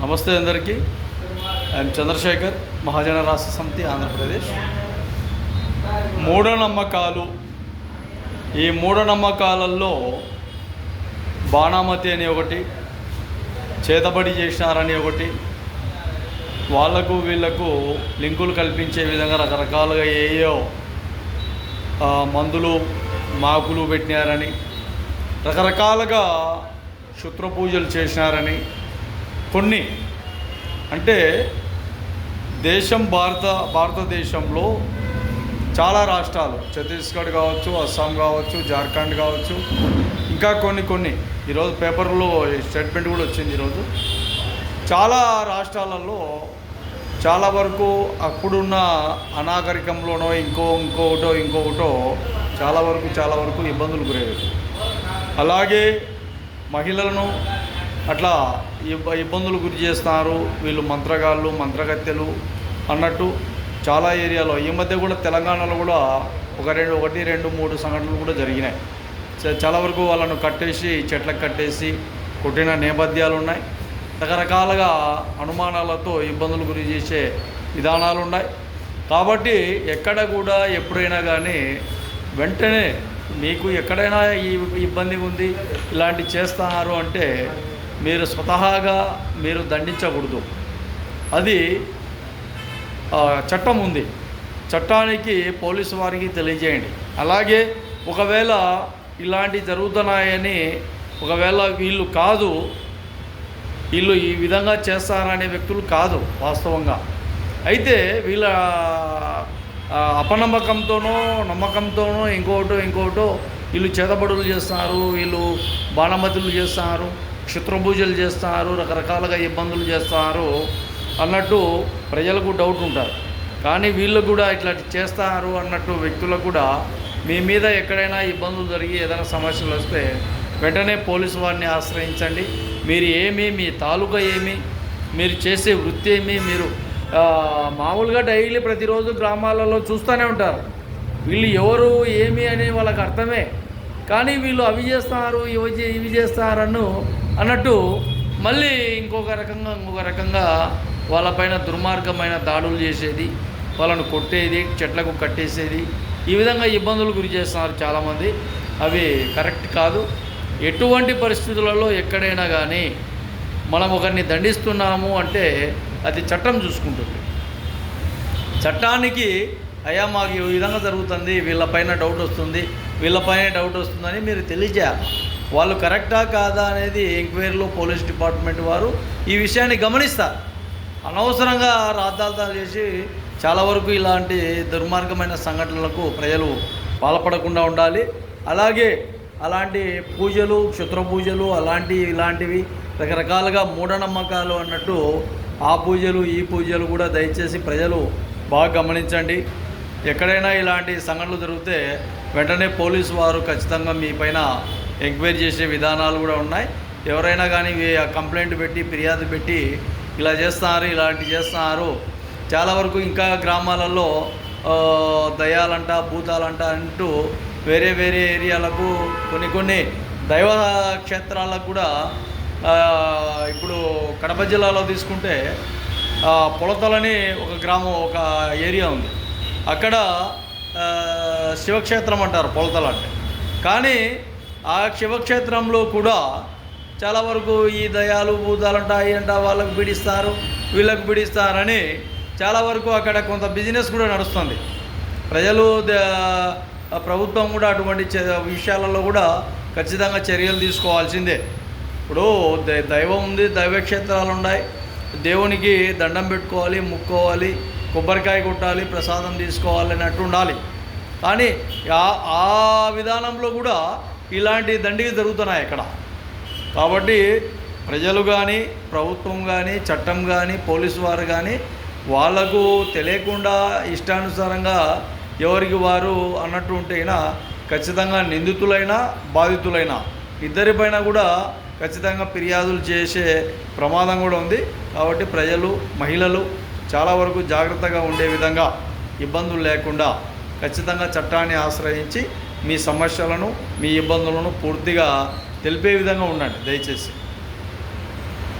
నమస్తే అందరికీ. ఐఎమ్ చంద్రశేఖర్ మహాజన రాష్ట్ర సమితి ఆంధ్రప్రదేశ్. మూఢనమ్మకాలు. ఈ మూఢనమ్మకాలలో బాణామతి అని ఒకటి చేతబడి చేసినారని ఒకటి వాళ్ళకు వీళ్ళకు లింకులు కల్పించే విధంగా రకరకాలుగా ఏయో మందులు మాకులు పెట్టినారని రకరకాలుగా శుక్రపూజలు చేసినారని కొన్ని. అంటే దేశం భారత భారతదేశంలో చాలా రాష్ట్రాలు ఛత్తీస్గఢ్ కావచ్చు అస్సాం కావచ్చు జార్ఖండ్ కావచ్చు ఇంకా కొన్ని కొన్ని. ఈరోజు పేపర్లో స్టేట్మెంట్ కూడా వచ్చింది ఈరోజు. చాలా రాష్ట్రాలలో చాలా వరకు అప్పుడున్న అనాగరికంలోనో ఇంకో ఇంకొకటో ఇంకొకటో చాలా వరకు చాలా వరకు ఇబ్బందులు గురయ్యాయి. అలాగే మహిళలను అట్లా ఇబ్బ ఇబ్బందులు గురి చేస్తున్నారు. వీళ్ళు మంత్రగాళ్ళు మంత్రగత్తెలు అన్నట్టు చాలా ఏరియాలో ఈ మధ్య కూడా తెలంగాణలో కూడా ఒక రెండు ఒకటి రెండు మూడు సంఘటనలు కూడా జరిగినాయి. చ- చాలా వరకు వాళ్ళను కట్టేసి చెట్లకు కట్టేసి కొట్టిన నేపథ్యాలు ఉన్నాయి. రకరకాలుగా అనుమానాలతో ఇబ్బందులు గురి చేసే విధానాలు ఉన్నాయి. కాబట్టి ఎక్కడ కూడా ఎప్పుడైనా కానీ వెంటనే మీకు ఎక్కడైనా ఈ ఇబ్బంది ఉంది ఇలాంటి చేస్తున్నారు అంటే మీరు స్వతహాగా మీరు దండించకూడదు. అది చట్టం ఉంది. చట్టానికి పోలీసు వారికి తెలియజేయండి. అలాగే ఒకవేళ ఇలాంటి జరుగుతున్నాయని ఒకవేళ వీళ్ళు కాదు వీళ్ళు ఈ విధంగా చేస్తారనే వ్యక్తులు కాదు వాస్తవంగా. అయితే వీళ్ళ అపనమ్మకంతోనో నమ్మకంతోనో ఇంకోటో ఇంకోటో వీళ్ళు చేతబడులు చేస్తున్నారు వీళ్ళు బాణమతులు చేస్తున్నారు. క్షుత్రపూజలు చేస్తున్నారు రకరకాలుగా ఇబ్బందులు చేస్తున్నారు అన్నట్టు ప్రజలకు డౌట్ ఉంటారు. కానీ వీళ్ళు కూడా ఇట్లా చేస్తారు అన్నట్టు వ్యక్తులకు కూడా మీ మీద ఎక్కడైనా ఇబ్బందులు జరిగి ఏదైనా సమస్యలు వస్తే వెంటనే పోలీసు వారిని ఆశ్రయించండి. మీరు ఏమి మీ తాలూకా ఏమి మీరు చేసే వృత్తి ఏమి మీరు మామూలుగా డైలీ ప్రతిరోజు గ్రామాలలో చూస్తూనే ఉంటారు. వీళ్ళు ఎవరు ఏమి అని వాళ్ళకి అర్థమే. కానీ వీళ్ళు అవి చేస్తున్నారు ఇవి చే- ఇవి చేస్తారను అన్నట్టు మళ్ళీ ఇంకొక రకంగా ఇంకొక రకంగా వాళ్ళపైన దుర్మార్గమైన దాడులు చేసేది వాళ్ళను కొట్టేది చెట్లకు కట్టేసేది. ఈ విధంగా ఇబ్బందులు గురి చేస్తున్నారు చాలామంది. అవి కరెక్ట్ కాదు. ఎటువంటి పరిస్థితులలో ఎక్కడైనా కానీ మనం ఒకరిని దండిస్తున్నాము అంటే అది చట్టం చూసుకుంటుంది. చట్టానికి అయ్యా మాకు ఈ విధంగా జరుగుతుంది వీళ్ళపైన డౌట్ వస్తుంది వీళ్ళపైన డౌట్ వస్తుందని మీరు తెలియజేయాలి. వాళ్ళు కరెక్టా కాదా అనేది ఎంక్వైరీలో పోలీస్ డిపార్ట్మెంట్ వారు ఈ విషయాన్ని గమనిస్తారు. అనవసరంగా రాద్దాల్తాలు చేసి చాలా వరకు ఇలాంటి దుర్మార్గమైన సంఘటనలకు ప్రజలు పాల్పడకుండా ఉండాలి. అలాగే అలాంటి పూజలు క్షుద్ర పూజలు అలాంటి ఇలాంటివి రకరకాలుగా మూఢనమ్మకాలు అన్నట్టు ఆ పూజలు ఈ పూజలు కూడా దయచేసి ప్రజలు బాగా గమనించండి. ఎక్కడైనా ఇలాంటి సంఘటనలు జరిగితే వెంటనే పోలీసు వారు ఖచ్చితంగా మీ పైన ఎంక్వైరీ చేసే విధానాలు కూడా ఉన్నాయి. ఎవరైనా కానీ కంప్లైంట్ పెట్టి ఫిర్యాదు పెట్టి ఇలా చేస్తున్నారు ఇలాంటి చేస్తున్నారు. చాలా వరకు ఇంకా గ్రామాలలో దయాలంట భూతాలంట అంటూ వేరే వేరే ఏరియాలకు కొన్ని కొన్ని దైవ క్షేత్రాలకు కూడా ఇప్పుడు కడప జిల్లాలో తీసుకుంటే పొలతలని ఒక గ్రామం ఒక ఏరియా ఉంది. అక్కడ శివక్షేత్రం అంటారు పొలతలు అంటే. కానీ ఆ శివక్షేత్రంలో కూడా చాలా వరకు ఈ దయాలు భూతాలు అంట వాళ్ళకు పిడిస్తారు వీళ్ళకు బిడిస్తారని చాలా వరకు అక్కడ కొంత బిజినెస్ కూడా నడుస్తుంది. ప్రజలు ప్రభుత్వం కూడా అటువంటి విషయాలలో కూడా ఖచ్చితంగా చర్యలు తీసుకోవాల్సిందే. ఇప్పుడు దైవం ఉంది దైవక్షేత్రాలు ఉన్నాయి. దేవునికి దండం పెట్టుకోవాలి ముక్కోవాలి కొబ్బరికాయ కొట్టాలి ప్రసాదం తీసుకోవాలి అన్నట్టు ఉండాలి. కానీ ఆ- ఆ విధానంలో కూడా ఇలాంటి దండిగా జరుగుతున్నాయి ఇక్కడ కాబట్టి ప్రజలు కానీ ప్రభుత్వం కానీ చట్టం కానీ పోలీసు వారు కానీ వాళ్ళకు తెలియకుండా ఇష్టానుసారంగా ఎవరికి వారు అన్నట్టు ఉంటేనా ఖచ్చితంగా నిందితులైనా బాధితులైనా ఇద్దరిపైన కూడా ఖచ్చితంగా ఫిర్యాదులు చేసే ప్రమాదం కూడా ఉంది. కాబట్టి ప్రజలు మహిళలు చాలా వరకు జాగ్రత్తగా ఉండే విధంగా ఇబ్బందులు లేకుండా ఖచ్చితంగా చట్టాన్ని ఆశ్రయించి మీ సమస్యలను మీ ఇబ్బందులను పూర్తిగా తెలిపే విధంగా ఉండండి దయచేసి.